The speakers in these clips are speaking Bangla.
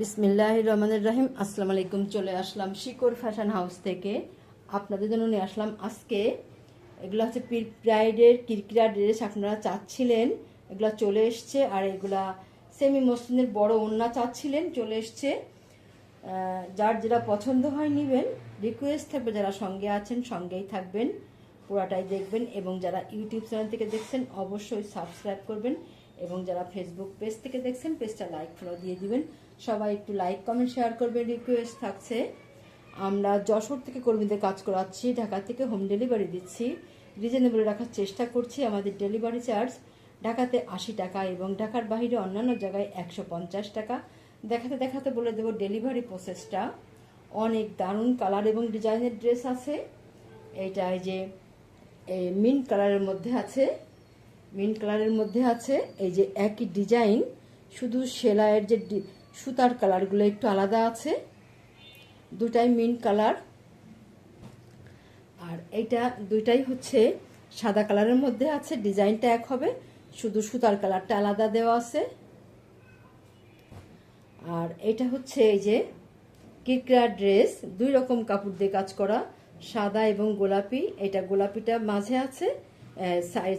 বিসমিল্লাহ রহমানুর রহিম। আসসালামু আলাইকুম চলে আসলাম শিকর ফ্যাশন হাউস থেকে। আপনাদের জন্য নিয়ে আসলাম আজকে। এগুলো হচ্ছে পির প্রাইডের কিরকিরা ড্রেস আপনারা চাচ্ছিলেন। এগুলো চলে এসছে আর এগুলা সেমি মসলিনের বড় ওন্না চাচ্ছিলেন, চলে এসছে। যার যেটা পছন্দ হয় নেবেন। রিকোয়েস্ট থাকবে যারা সঙ্গে আছেন, সঙ্গেই থাকবেন। পুরাটাই দেখবেন এবং যারা ইউটিউব চ্যানেল থেকে দেখছেন, অবশ্যই সাবস্ক্রাইব করবেন এবং যারা ফেসবুক পেজ থেকে দেখছেন পেজটা লাইক ফলো দিয়ে দিবেন। সবাই একটু লাইক কমেন্ট শেয়ার করবেন রিকোয়েস্ট থাকছে। আমরা যশোর থেকে কর্মীদের কাজ করাচ্ছি, ঢাকা থেকে হোম ডেলিভারি দিচ্ছি। রিজনেবল রাখার চেষ্টা করছি, আমাদের ডেলিভারি চার্জ ঢাকাতে আশি টাকা এবং ঢাকার বাইরে অন্যান্য জায়গায় একশো পঞ্চাশ টাকা। দেখাতে দেখাতে বলে দেবো ডেলিভারি প্রসেসটা অনেক দারুণ কালার এবং ডিজাইনের ড্রেস আছে। এটা এই যে এই মিন্ট কালারের মধ্যে আছে। মিন্ট কালারের মধ্যে আছে, এই যে একই ডিজাইন শুধু সেলাইয়ের যে সুতার কালারগুলো একটু আলাদা আছে। দুটাই মিন্ট কালার। আর এইটা দুইটাই হচ্ছে সাদা কালারের মধ্যে আছে, ডিজাইনটা এক হবে। শুধু সুতার কালারটা আলাদা দেওয়া আছে। আর এটা হচ্ছে এই যে কিকরা ড্রেস, দুই রকম কাপড় দিয়ে কাজ করা, সাদা এবং গোলাপি। এটা গোলাপিটা মাঝে আছে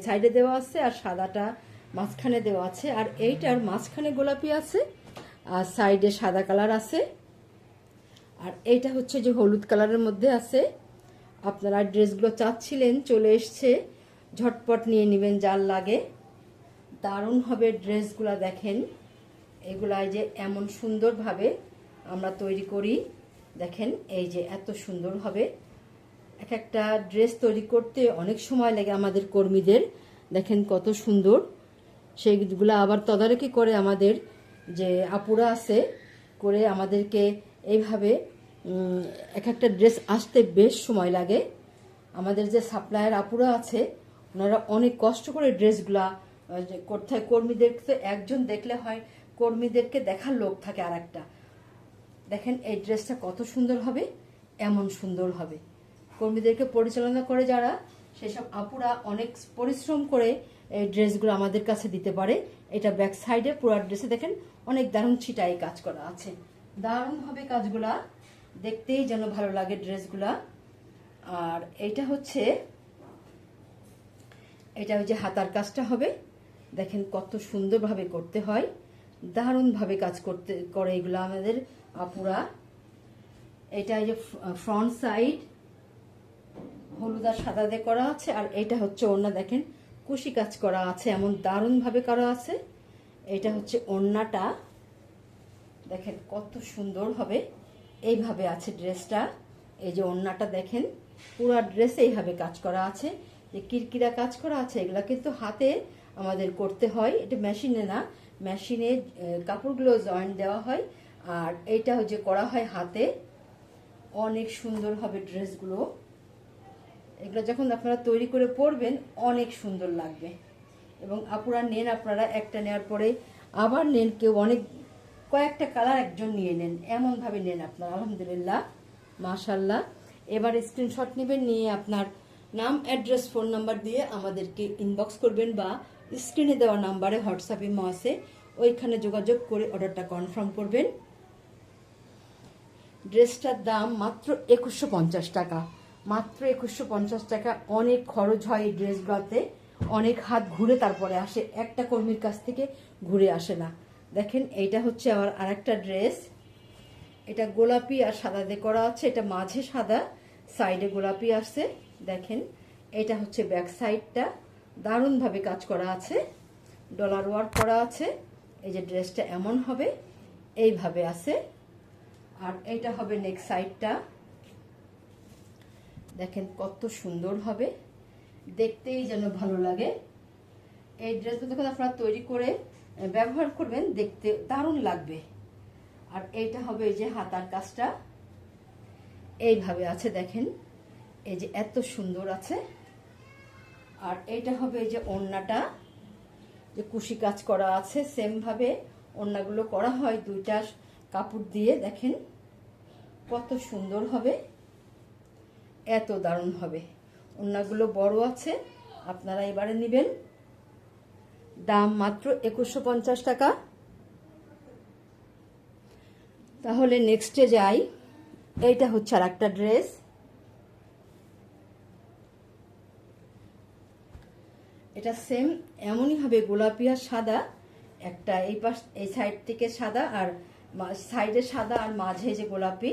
সাইডে দেওয়া আছে আর সাদাটা মাঝখানে দেওয়া আছে। আর এইটার মাঝখানে গোলাপি আছে। আর সাইডে সাদা কালার আছে। আর এইটা হচ্ছে যে হলুদ কালারের মধ্যে আছে। আপনারা ড্রেসগুলো চাচ্ছিলেন, চলে এসছে। ঝটপট নিয়ে নেবেন যার লাগে। দারুণ হবে ড্রেসগুলো দেখেন। এগুলাই যে এমন সুন্দরভাবে আমরা তৈরি করি, দেখেন এই যে এত সুন্দর হবে। এক একটা ড্রেস তৈরি করতে অনেক সময় লাগে আমাদের কর্মীদের। দেখেন কত সুন্দর। সেইগুলো আবার তদারকি করে আমাদের যে আপুরা আছে, করে আমাদেরকে এইভাবে এক একটা ড্রেস আসতে বেশ সময় লাগে। আমাদের যে সাপ্লায়ার আপুরা আছে, ওনারা অনেক কষ্ট করে ড্রেসগুলা করতে কর্মীদের তো একজন দেখলে হয়, কর্মীদেরকে দেখার লোক থাকে আর একটা দেখেন এই ড্রেসটা কত সুন্দর হবে, এমন সুন্দর হবে। কর্মীদেরকে পরিচালনা করে যারা সেসব আপুরা অনেক পরিশ্রম করে এই ড্রেসগুলো আমাদের কাছে দিতে পারে। এটা ব্যাক সাইডে পুরো ড্রেসে দেখেন, অনেক দারুণ ছিটাই কাজ করা আছে। দারুণ হবে কাজগুলা, দেখতেই যেন ভালো লাগে ড্রেসগুলা। আর এটা হচ্ছে, এটা ওই যে হাতার কাজটা হবে। দেখেন কত সুন্দরভাবে করতে হয়। দারুণভাবে কাজ করতে, করে এগুলো আমাদের আপুরা। এটা এই যে ফ্রন্ট সাইড হলুদ আর সাদা দিয়ে করা আছে, আর এটা হচ্ছে ওড়না। দেখেন, কুশি কাজ করা আছে, এমন দারুণভাবে করা আছে। এটা হচ্ছে ওড়নাটা। দেখেন, কত সুন্দর হবে। এইভাবে আছে ড্রেসটা। এই যে ওড়নাটা দেখেন, পুরো ড্রেসে এইভাবে কাজ করা আছে। যে কিরকিরা কাজ করা আছে, এগুলো কিন্তু হাতে আমাদের করতে হয়। এটা মেশিনে না, মেশিনে কাপড়গুলো জয়েন্ট দেওয়া হয়, আর এইটা যে করা হয় হাতে। অনেক সুন্দর হবে ড্রেসগুলো। এগুলো যখন আপনারা তৈরি করে পরবেন, অনেক সুন্দর লাগবে। এবং আপুরা নেন, আপনারা একটা নেওয়ার পরে আবার নেন, কেউ অনেক, কয়েকটা কালার একজন নিয়ে নেন। এমনভাবে নেন আপনারা, আলহামদুলিল্লাহ মাশাল্লাহ এবার স্ক্রিনশট নেবেন, নিয়ে আপনার নাম অ্যাড্রেস ফোন নাম্বার দিয়ে আমাদেরকে ইনবক্স করবেন বা স্ক্রিনে দেওয়া নাম্বারে হোয়াটসঅ্যাপ ইমো আছে, ওইখানে যোগাযোগ করে অর্ডারটা কনফার্ম করবেন। ড্রেসটার দাম মাত্র একুশশো টাকা। মাত্র একুশশো পঞ্চাশ টাকা। অনেক খরচ হয় এই ড্রেসগুলোতে অনেক হাত ঘুরে তারপরে আসে। একটা কর্মীর কাছ থেকে ঘুরে আসে না। দেখেন, এইটা হচ্ছে আবার আরেকটা ড্রেস এটা গোলাপি আর সাদা দিয়ে করা আছে। এটা মাঝে সাদা সাইডে গোলাপি আসছে দেখেন, এটা হচ্ছে ব্যাক সাইডটা দারুণভাবে কাজ করা আছে। ডলার ওয়ার্ক করা আছে। এই যে ড্রেসটা এমন হবে, এইভাবে আছে। আর এটা হবে নেক্সট সাইডটা দেখেন কত সুন্দর হবে। দেখতেই যেন ভালো লাগে। এই ড্রেসগুলো যখন আপনারা তৈরি করে ব্যবহার করবেন, দেখতে দারুণ লাগবে। আর এইটা হবে এই যে হাতার কাজটা। এইভাবে আছে দেখেন। এই যে এত সুন্দর আছে। আর এইটা হবে এই যে ওড়নাটা। যে কুশি কাজ করা আছে সেম ভাবে ওড়নাগুলো করা হয় দুইটা কাপড় দিয়ে, দেখেন। কত সুন্দর হবে। এত দারুণ হবে। ওড়নাগুলো বড় আছে, আপনারা এবারে নেবেন। দাম মাত্র একুশশো পঞ্চাশ টাকা। তাহলে নেক্সটে যাই। এইটা হচ্ছে আর একটা ড্রেস এটা সেম এমনই হবে গোলাপি আর সাদা। একটা এই পাশ, এই সাইড থেকে সাদা আর সাইডে সাদা আর মাঝে যে গোলাপি।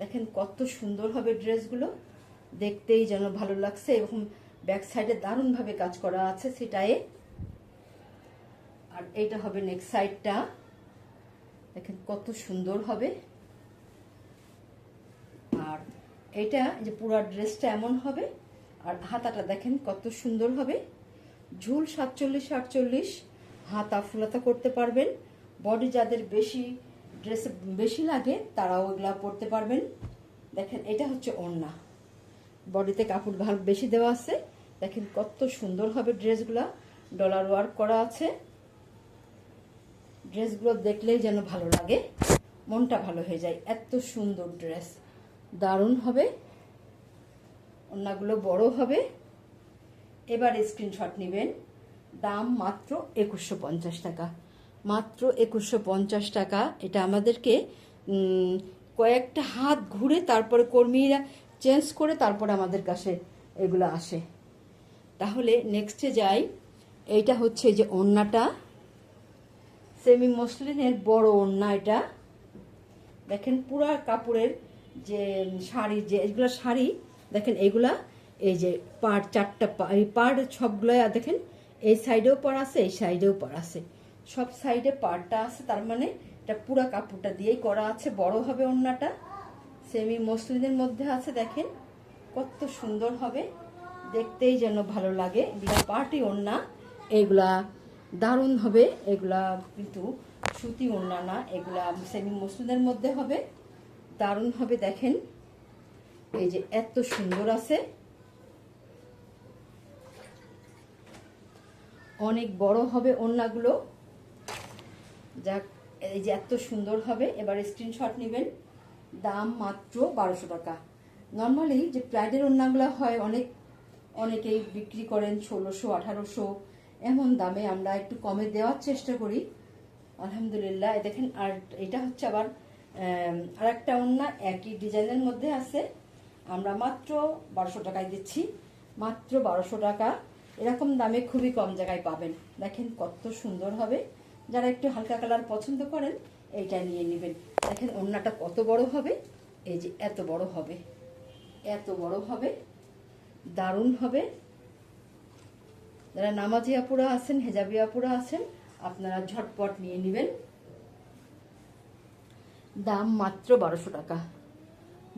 দেখেন কত সুন্দর হবে ড্রেসগুলো। দেখতেই যেন ভালো লাগছে এবং ব্যাক সাইডে দারুণভাবে কাজ করা আছে সেটাই। আর এইটা হবে নেক্সট সাইডটা দেখেন কত সুন্দর হবে। আর এটা যে পুরো ড্রেসটা এমন হবে। আর হাতাটা দেখেন কত সুন্দর হবে। ঝুল সাতচল্লিশ আটচল্লিশ, হাতা ফুলাতা করতে পারবেন। বডি যাদের বেশি ড্রেস বেশি লাগে, তারাও এগুলা পরতে পারবেন। দেখেন, এটা হচ্ছে ওড়না। বডিতে কাপড় ভালো বেশি দেওয়া আছে। দেখেন, কত সুন্দর হবে ড্রেসগুলা। ডলার ওয়ার্ক করা আছে। ড্রেসগুলো দেখলেই যেন ভালো লাগে। মনটা ভালো হয়ে যায়। এত সুন্দর ড্রেস। দারুণ হবে। ওড়নাগুলো বড় হবে। এবার স্ক্রিনশট নেবেন। দাম মাত্র একুশশো টাকা। মাত্র একুশশো পঞ্চাশ টাকা। এটা আমাদেরকে কয়েকটা হাত ঘুরে তারপরে কর্মীরা চেঞ্জ করে তারপরে আমাদের কাছে এগুলো আসে। তাহলে নেক্সটে যাই। এইটা হচ্ছে যে ওড়নাটা। সেমি মসলিনের বড় ওড়না এটা। দেখেন পুরা কাপড়ের যে শাড়ি, যে এগুলো শাড়ি, দেখেন এগুলা, এই যে পাড়, চারটা পাড় সবগুলো দেখেন এই সাইডেও পাড় আছে, এই সাইডেও পাড় আছে। সব সাইডে পাড়টা আছে, তার মানে এটা পুরা কাপড়টা দিয়েই করা আছে, বড় হবে ওড়নাটা। সেমি মসলিনের মধ্যে আছে, দেখেন। কত সুন্দর হবে, দেখতেই যেন ভালো লাগে। এগুলা পার্টি ওড়না, এগুলা দারুণ হবে। এগুলা কিন্তু সুতি ওড়না না, এগুলা সেমি মসলিনের মধ্যে হবে। দারুণ হবে, দেখেন। এই যে এত সুন্দর আছে। অনেক বড় হবে ওড়নাগুলো। যাক, এই যে এত সুন্দর হবে, এবার স্ক্রিনশট নেবেন। দাম মাত্র বারোশো টাকা। নর্মালি যে প্রাইডের ওড়নাগুলো হয়, অনেক, অনেকেই বিক্রি করেন ষোলোশো, আঠারোশো। এমন দামে আমরা একটু কমে দেওয়ার চেষ্টা করি। আলহামদুলিল্লাহ দেখেন, আর এটা হচ্ছে আবার আর একটা ওড়না, একই ডিজাইনের মধ্যে আছে। আমরা মাত্র বারোশো টাকায় দিচ্ছি। মাত্র বারোশো টাকা। এরকম দামে খুবই কম জায়গায় পাবেন। দেখেন কত সুন্দর হবে। যারা একটু হালকা কালার পছন্দ করেন, এইটা নিয়ে নেবেন। দেখেন, ওড়নাটা কত বড় হবে, এই যে এত বড় হবে, এত বড় হবে, দারুণ হবে। যারা নামাজি আপুরা আছেন, হেজাবি আপুরা আছেন, আপনারা ঝটপট নিয়ে নেবেন। দাম মাত্র বারোশো টাকা।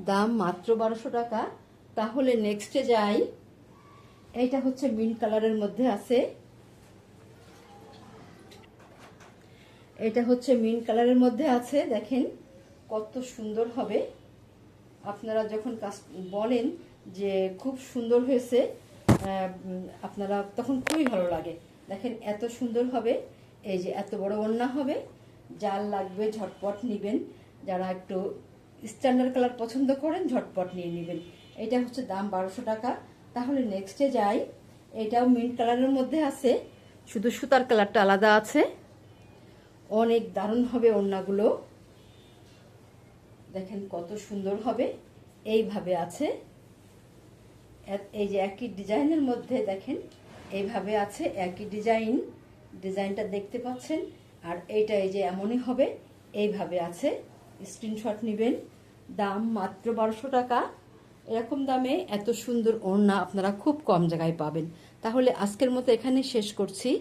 দাম মাত্র বারোশো টাকা। তাহলে নেক্সটে যাই। এইটা হচ্ছে মিন্ট কালারের মধ্যে আছে। এটা হচ্ছে মিন্ট কালারের মধ্যে আছে, দেখেন কত সুন্দর হবে। আপনারা যখন কাজ বলেন যে খুব সুন্দর হয়েছে আপনারা তখন খুবই ভালো লাগে। দেখেন এত সুন্দর হবে, এই যে এত বড় ওড়না হবে জাল লাগবে ঝটপট নেবেন। যারা একটু স্ট্যান্ডার্ড কালার পছন্দ করেন, ঝটপট নিয়ে নেবেন। এটা হচ্ছে দাম বারোশো টাকা। তাহলে নেক্সটে যাই। এটাও মিন্ট কালারের মধ্যে আছে, শুধু সুতার কালারটা আলাদা আছে। অনেক দারুণ হবে ওড়নাগুলো। দেখেন কত সুন্দর হবে। এইভাবে আছে। এই যে একই ডিজাইনের মধ্যে দেখেন, এইভাবে আছে, একই ডিজাইন। ডিজাইনটা দেখতে পাচ্ছেন। আর এইটা এই যে এমনই হবে, এইভাবে আছে। স্ক্রিনশট নেবেন। দাম মাত্র বারোশো টাকা। এরকম দামে এত সুন্দর ওড়না আপনারা খুব কম জায়গায় পাবেন। তাহলে আজকের মতো এখানে শেষ করছি।